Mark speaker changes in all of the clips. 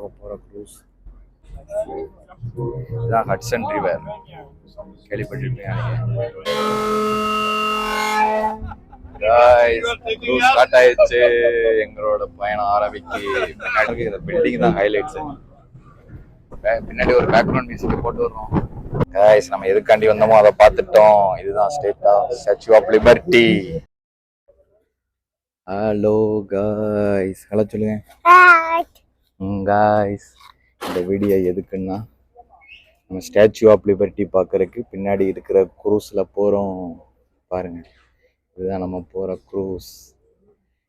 Speaker 1: போக போகிற க்ரூஸ் இதான் ஹட்சன் ரிவர் கேள்விப்பட்டிருப்பீங்க க்ரூஸ் ஸ்டார்ட் ஆயிடுச்சு. எங்களோட பயணம் ஆரம்பிக்கு. பின்னாடி இந்த பில்டிங் தான் ஹைலைட்ஸ் பின்னாடி ஒரு பேக்ரவுண்ட் மியூசிக் போட்டு வரோம் காய்ஸ் நம்ம எதுக்காண்டி வந்தோமோ அதை பார்த்துட்டோம். இதுதான் state of statue of liberty hello guys hello சொல்லுங்க. காய்ஸ் இந்த வீடியோ எதுக்குன்னா நம்ம ஸ்டாச்சு ஆஃப் லிபர்ட்டி பார்க்கறதுக்கு பின்னாடி இருக்கிற க்ரூஸில் போகிறோம் பாருங்க. இதுதான் நம்ம போகிற க்ரூஸ்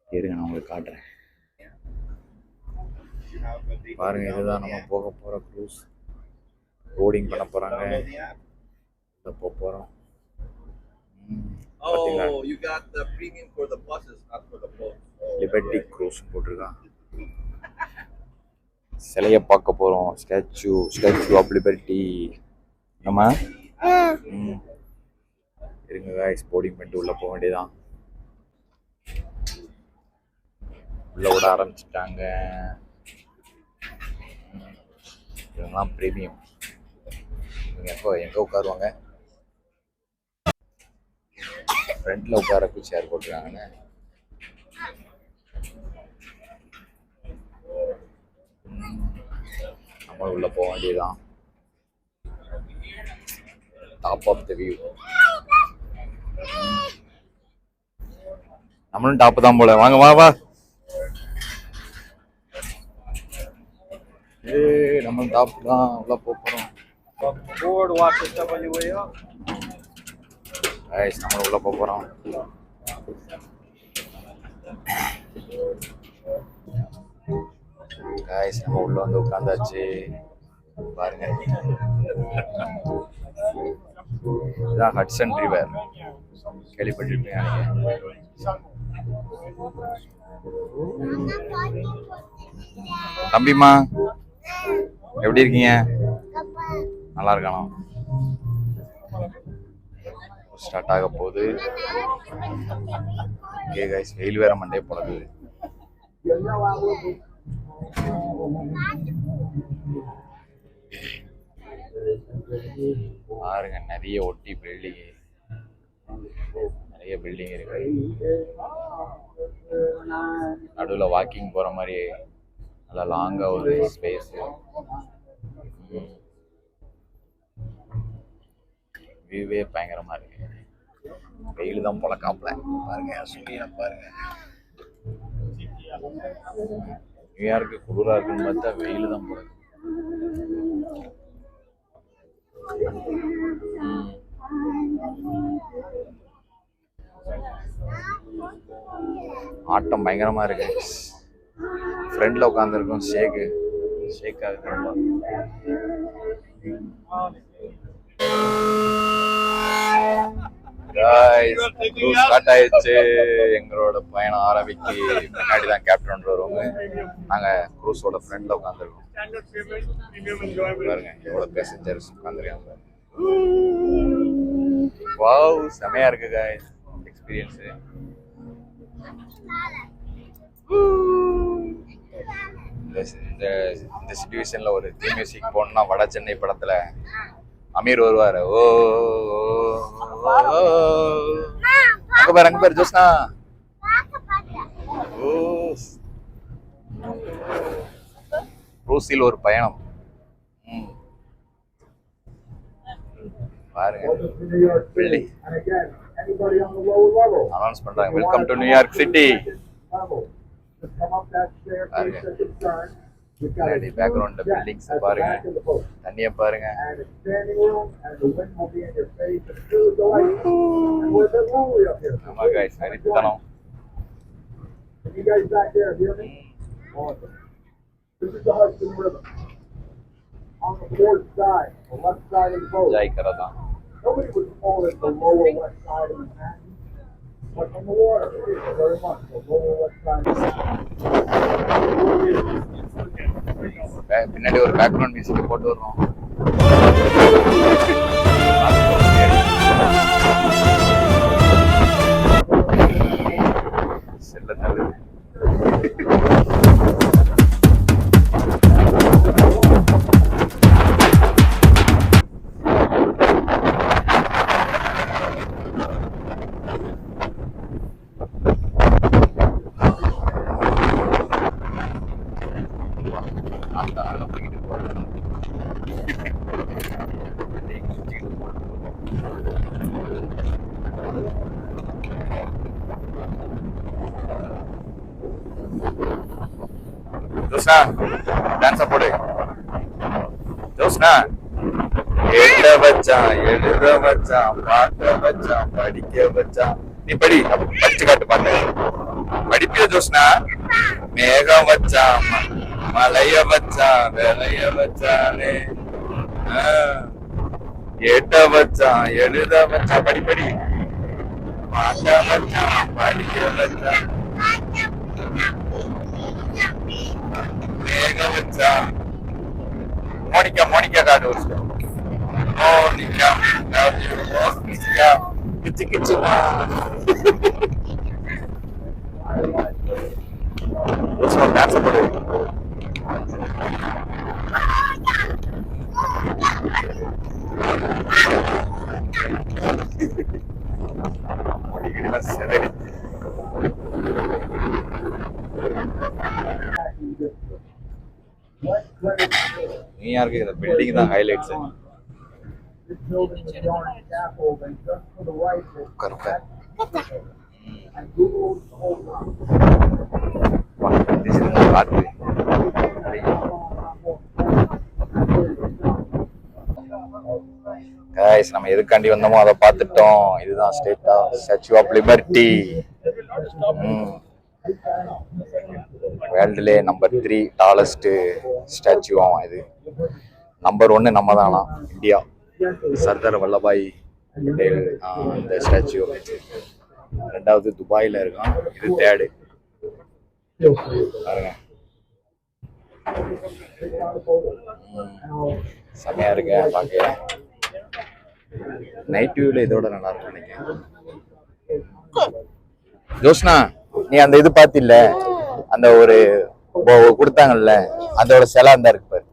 Speaker 1: இருங்க நான் உங்களுக்கு காட்டுறேன். பாருங்க இதுதான் நம்ம போக போகிற க்ரூஸ் போர்டிங் பண்ண போகிறாங்க இதில் போக போகிறோம்
Speaker 2: Oh, you got the premium for the buses, not for the boats.
Speaker 1: Liberty cruise போட்டிருக்கான் சிலையை பார்க்க போகிறோம் ஸ்டாச்சு ஸ்டாச்சு ஆஃப் லிபர்ட்டி நம்ம இருங்க காய்ஸ் போர்டிங் பண்ணிட்டு உள்ளே போக வேண்டியதான் உள்ளே விட ஆரம்பிச்சிட்டாங்க. இதெல்லாம் ப்ரீமியம் இவங்க எப்போ எங்கே உட்காருவாங்க? ஃப்ரண்ட்டில் உட்காரக்கு சேர் போட்டுருக்காங்கண்ணே நம்ம உள்ள போக வேண்டியதுதான். டாப் ஆஃப் த வியூ நம்மளும் டாப் தான் போல. வாங்க வா வா. ஏய் நம்ம டாப் தான் உள்ள போறோம்.
Speaker 2: Up on your way up.
Speaker 1: Guys நம்ம உள்ள போக போறோம். காய்ஸ் நம்ம உள்ள வந்து உட்காந்தாச்சு பாருங்க இதான் ஹட்சன் ரிவர் கேள்விப்பட்டிருப்பீங்க தம்பிமா எப்படி இருக்கீங்க நல்லா இருக்கானோ ஸ்டார்ட் ஆக போகுது ஓகே கைஸ் வெயில் வேற மண்டே பிறகுது பாருங்க நிறைய ஒட்டி பில்டிங் நிறைய பில்டிங் இருக்கு. நடுவில் வாக்கிங் போற மாதிரி நல்லா லாங்கா ஒரு ஸ்பேஸ் வியூவே பயங்கரமா இருக்கு. வெயில் தான் பொழக்காப்புல. பாருங்க சூரியன் பாருங்க. நியூயார்க்கு குளிராக இருக்குன்னு பார்த்தா வெயில் தான் போடுது ஆட்டம் பயங்கரமா இருக்கு. ஃப்ரெண்ட்ல உட்காந்துருக்கோம் ஷேக்கு ஷேக் ஆகுது ரொம்ப ஸ்டார்ட் ஆயிடுச்சு. எங்களோட பயணம் ஆரம்பிக்கு. முன்னாடி தான் கேப்டன் வருவாங்க நாங்க குரூஸோட ஃப்ரெண்ட்ல உட்காந்துருக்கோம் பாருங்க எவ்வளவு பேசஞ்சர்ஸ் உட்காந்துருக்காங்க வாவ் செமையா இருக்கு guys. எக்ஸ்பீரியன்ஸ் இந்த இந்த சுச்சுவேஷன்ல ஒரு தீ மியூசிக் போடணும்னா வட சென்னை படத்துல அமீர் வருவாரு ஓ. அங்க பேர் அங்க பேர் ஜோஸ்னா ஓ ரூசில் ஒரு பயணம். பாருங்க பில்டிங். அனௌன்ஸ் பண்றாங்க
Speaker 3: welcome to New York city
Speaker 1: பாருங்க.
Speaker 3: at the front. We've got a
Speaker 1: பின்னாடி background
Speaker 3: jet
Speaker 1: buildings
Speaker 3: at the
Speaker 1: பாருங்க.
Speaker 3: back of the boat.
Speaker 1: தண்ணிய பாருங்க
Speaker 3: And it's standing room, and the wind will be in your face as soon as the light. And we're a bit lonely up here.
Speaker 1: ஆமா guys வெறித்தனம்
Speaker 3: Can you guys back there hear me? Awesome. This is the Hudson River. On the port side, the left side of the boat.
Speaker 1: Joy கரதான்
Speaker 3: Nobody would call it the lower west side of Manhattan. But in the water, it is very much the lower west side.
Speaker 1: பின்னாடி ஒரு background music போட்டு வருவோம் Joshna dance போடு ஜோஸ்னா எழுத வச்சான் எழுத வச்சான் பார்க்க வச்சான் படிக்க வச்சான் நீ படி படிச்சு காட்டு பாட்டு படிப்பிய ஜோஸ்னா மேகம் வச்சான் மலைய வச்சான் விலைய வச்சானே எட்ட வச்சான் எழுத வச்சான் படி படி. பார்க்க வச்சான் படிக்க வச்சான் வேக வச்சான் மோனிகா மோனிகா காடு வச்சு மோனிகா மோனிகா. கிச்சு கிச்சுமா டான்ஸ் போடு மோனிகா செதறி நீ யாருக்கு இந்த பில்டிங் தான் highlights
Speaker 3: This building is on scaffolding just to the right of
Speaker 1: கருப்பை
Speaker 3: and Google's whole lot.
Speaker 1: காத்து கைஸ் நம்ம எதுக்காண்டி வந்தோமோ அதை பார்த்துட்டோம். இதுதான் state of statue of liberty வேர்ல்டுலே number three statue ஆகும் இது. நம்பர் ஒன்று நம்ம தானா இந்தியா. சர்தார் வல்லபாய் பட்டேல் ஆஹ், இந்த ஸ்டாச்சு. ரெண்டாவது துபாயில் இருக்கான். இது தேர்டு பாருங்க. செமையா இருக்கு பார்க்க நைட் வியூல இதோட நல்லா இருக்கும் நினைக்கிறேன். ஜோஷ்னா நீ அந்த இது பாத்தில்ல அந்த ஒரு கொடுத்தாங்கல்ல அதோட சிலை அந்த இருக்கு பாரு.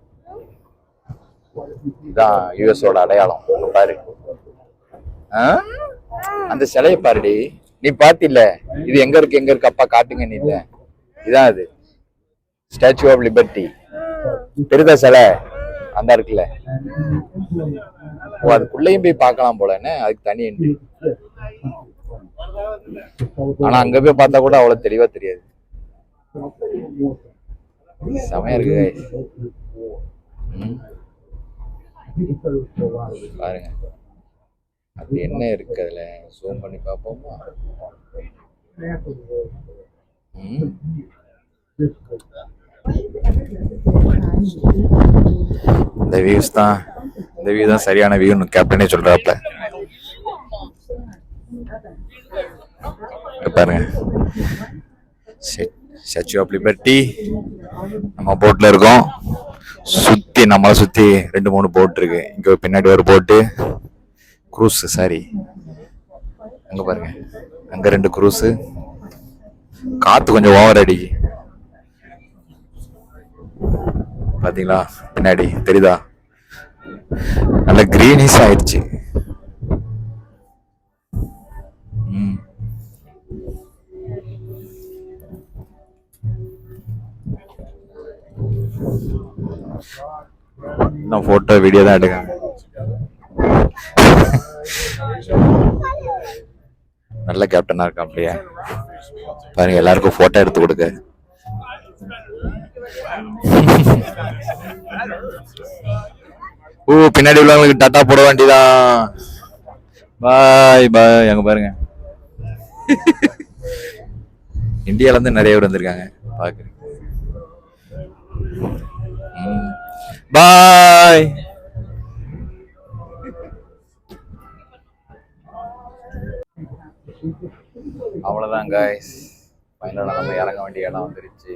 Speaker 1: இதான் யூஎஸோட அடையாளம் பாரு. அந்த சிலையை பாருடி. நீ பாத்தில இது எங்க இருக்கு எங்க இருக்கு? அப்பா காட்டுங்க நீ இல்ல இதான் அது. ஸ்டாச்சு ஆஃப் லிபர்ட்டி பெரிதா சிலை? அந்த இருக்குல்ல. ஓ அதுக்குள்ளேயும் போய் பார்க்கலாம் போல என்ன? அதுக்கு தனி என்ட்ரி ஆனா அங்க போய் பார்த்தா கூட அவ்வளவு தெளிவா தெரியாது. செமையா இருக்கு guys. ம், பாருங்க. அது என்ன இருக்கு அதுல? ஜூம் பண்ணி பார்ப்போமா? ம் இந்த வியூஸ் தான். இந்த வியூ தான் சரியான வியூன்னு கேப்டனே சொல்றாப்ல. பாருங்க. ஸ்டாச்சு ஆஃப் லிபர்ட்டி நம்ம போட்டில் இருக்கோம். சுற்றி நம்மளை சுற்றி ரெண்டு மூணு போட் இருக்கு. இங்கே பின்னாடி ஒரு போட்டு குரூஸ் சாரி அங்கே பாருங்க. அங்கே ரெண்டு குரூஸ் காற்று கொஞ்சம் ஓவர் அடிக்கு. பார்த்தீங்களா பின்னாடி தெரியுதா? நல்ல கிரீனிஷ் ஆயிடுச்சு. இன்னும் ஃபோட்டோ வீடியோ தான் எடுக்காங்க நல்ல கேப்டனா இருக்கா அப்படியே. பாருங்க எல்லாருக்கும் போட்டோ எடுத்து கொடுக்க. ஓ பின்னாடி உள்ளவங்களுக்கு டாட்டா போட வேண்டியதான் பாய் பாய் அங்க பாருங்க. இந்தியால இருந்து நிறைய பேர் வந்திருக்காங்க. பாக்குறேன். பாய் அவ்வளோதான் காய்ஸ் ஃபைனலாக நம்ம இறங்க வேண்டிய இடம் வந்துருச்சு.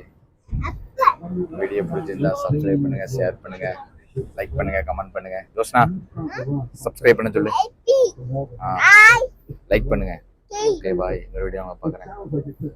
Speaker 1: வீடியோ பிடிச்சிருந்தா சப்ஸ்கிரைப் பண்ணுங்க ஷேர் பண்ணுங்க லைக் பண்ணுங்க கமெண்ட் பண்ணுங்க. ஜோஷ்னா சப்ஸ்கிரைப் பண்ண சொல்லு. லைக் பண்ணுங்க. ஓகே பாய் இந்த வீடியோ நான் பார்க்குறேன்.